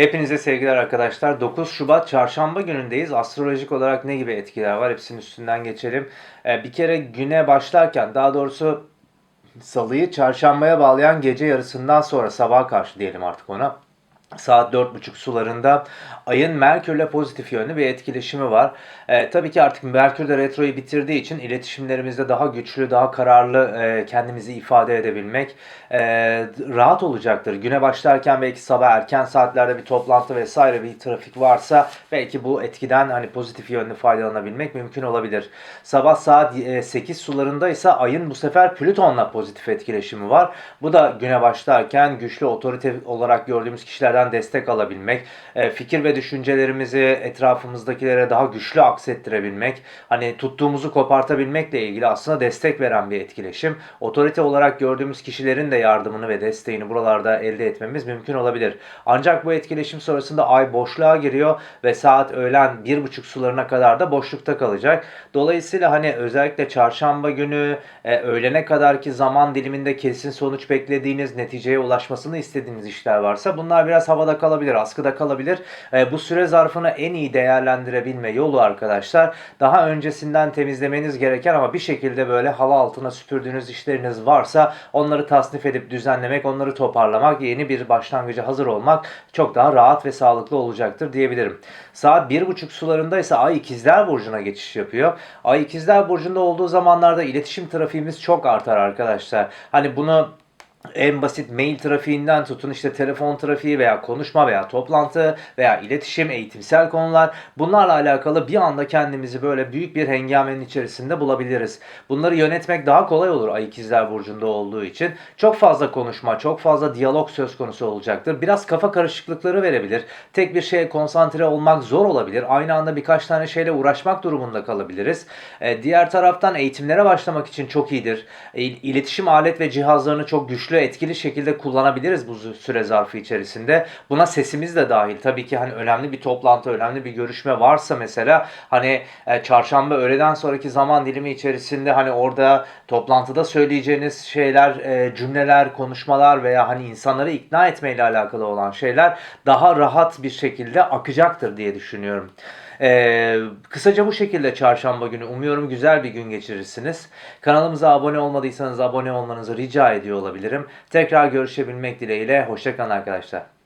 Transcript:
Hepinize sevgiler arkadaşlar. 9 Şubat çarşamba günündeyiz. Astrolojik olarak ne gibi etkiler var? Hepsinin üstünden geçelim. Ee, bir kere güne başlarken daha doğrusu salıyı çarşambaya bağlayan gece yarısından sonra sabaha karşı diyelim artık ona. Saat 4.30 sularında ayın Merkür'le pozitif yönlü bir etkileşimi var. Ee, tabii ki artık Merkür de retroyu bitirdiği için iletişimlerimizde daha güçlü, daha kararlı e, kendimizi ifade edebilmek e, rahat olacaktır. Güne başlarken belki sabah erken saatlerde bir toplantı vesaire bir trafik varsa belki bu etkiden hani pozitif yönlü faydalanabilmek mümkün olabilir. Sabah saat e, 8 sularında ise ayın bu sefer Plüton'la pozitif etkileşimi var. Bu da güne başlarken güçlü otorite olarak gördüğümüz kişilerden destek alabilmek, e, fikir ve düşüncelerimizi etrafımızdakilere daha güçlü aksettirebilmek, hani tuttuğumuzu kopartabilmekle ilgili aslında destek veren bir etkileşim. Otorite olarak gördüğümüz kişilerin de yardımını ve desteğini buralarda elde etmemiz mümkün olabilir. Ancak bu etkileşim sonrasında ay boşluğa giriyor ve saat öğlen bir buçuk sularına kadar da boşlukta kalacak. Dolayısıyla hani özellikle çarşamba günü e, öğlene kadarki zaman diliminde kesin sonuç beklediğiniz, neticeye ulaşmasını istediğiniz işler varsa bunlar biraz havada kalabilir, askıda kalabilir. E, bu süre zarfını en iyi değerlendirebilme yolu arkadaşlar daha öncesinden temizlemeniz gereken ama bir şekilde böyle halı altına süpürdüğünüz işleriniz varsa onları tasnif edip düzenlemek, onları toparlamak, yeni bir başlangıca hazır olmak çok daha rahat ve sağlıklı olacaktır diyebilirim. Saat 1.30 sularında ise Ay İkizler Burcu'na geçiş yapıyor. Ay İkizler Burcu'nda olduğu zamanlarda iletişim trafiğimiz çok artar arkadaşlar. Hani bunu en basit mail trafiğinden tutun işte telefon trafiği veya konuşma veya toplantı veya iletişim, eğitimsel konular bunlarla alakalı bir anda kendimizi böyle büyük bir hengamenin içerisinde bulabiliriz. Bunları yönetmek daha kolay olur Ay İkizler Burcu'nda olduğu için. Çok fazla konuşma, çok fazla diyalog söz konusu olacaktır. Biraz kafa karışıklıkları verebilir. Tek bir şeye konsantre olmak zor olabilir. Aynı anda birkaç tane şeyle uğraşmak durumunda kalabiliriz. Ee, diğer taraftan eğitimlere başlamak için çok iyidir. E, İletişim alet ve cihazlarını çok güçlü, etkili şekilde kullanabiliriz bu süre zarfı içerisinde. Buna sesimiz de dahil. Tabii ki hani önemli bir toplantı, önemli bir görüşme varsa mesela hani e, çarşamba öğleden sonraki zaman dilimi içerisinde hani orada toplantıda söyleyeceğiniz şeyler, e, cümleler, konuşmalar veya hani insanları ikna etmeyle alakalı olan şeyler daha rahat bir şekilde akacaktır diye düşünüyorum. Ee, kısaca bu şekilde çarşamba günü umuyorum güzel bir gün geçirirsiniz. Kanalımıza abone olmadıysanız abone olmanızı rica ediyor olabilirim. Tekrar görüşebilmek dileğiyle. Hoşçakalın arkadaşlar.